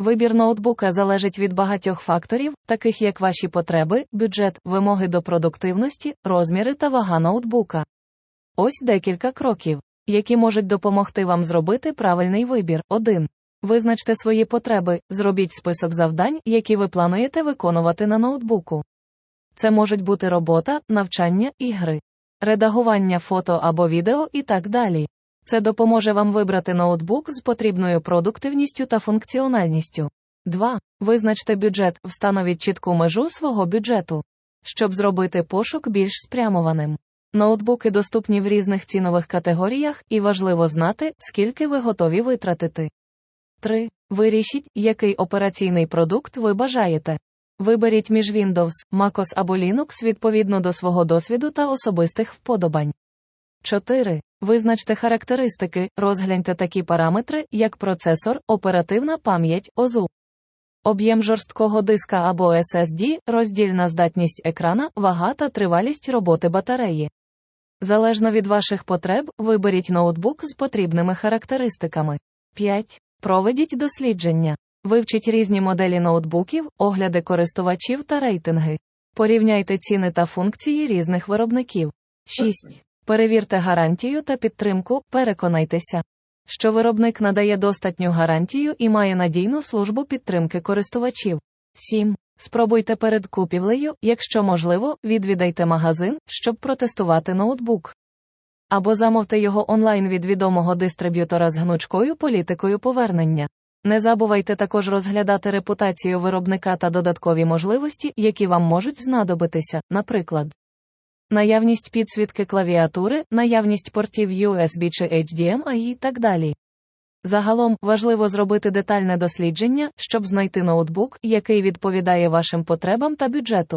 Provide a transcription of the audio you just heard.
Вибір ноутбука залежить від багатьох факторів, таких як ваші потреби, бюджет, вимоги до продуктивності, розміри та вага ноутбука. Ось декілька кроків, які можуть допомогти вам зробити правильний вибір. 1. Визначте свої потреби, зробіть список завдань, які ви плануєте виконувати на ноутбуку. Це можуть бути робота, навчання, ігри, редагування фото або відео і так далі. Це допоможе вам вибрати ноутбук з потрібною продуктивністю та функціональністю. 2. Визначте бюджет, встановіть чітку межу свого бюджету, щоб зробити пошук більш спрямованим. Ноутбуки доступні в різних цінових категоріях, і важливо знати, скільки ви готові витратити. 3. Вирішіть, який операційний продукт ви бажаєте. Виберіть між Windows, MacOS або Linux відповідно до свого досвіду та особистих вподобань. 4. Визначте характеристики, розгляньте такі параметри, як процесор, оперативна пам'ять, ОЗУ. Об'єм жорсткого диска або SSD, роздільна здатність екрана, вага та тривалість роботи батареї. Залежно від ваших потреб, виберіть ноутбук з потрібними характеристиками. 5. Проведіть дослідження. Вивчіть різні моделі ноутбуків, огляди користувачів та рейтинги. Порівняйте ціни та функції різних виробників. 6. Перевірте гарантію та підтримку, переконайтеся, що виробник надає достатню гарантію і має надійну службу підтримки користувачів. 7. Спробуйте перед купівлею, якщо можливо, відвідайте магазин, щоб протестувати ноутбук. Або замовте його онлайн від відомого дистриб'ютора з гнучкою політикою повернення. Не забувайте також розглядати репутацію виробника та додаткові можливості, які вам можуть знадобитися, наприклад. Наявність підсвітки клавіатури, наявність портів USB чи HDMI і так далі. Загалом важливо зробити детальне дослідження, щоб знайти ноутбук, який відповідає вашим потребам та бюджету.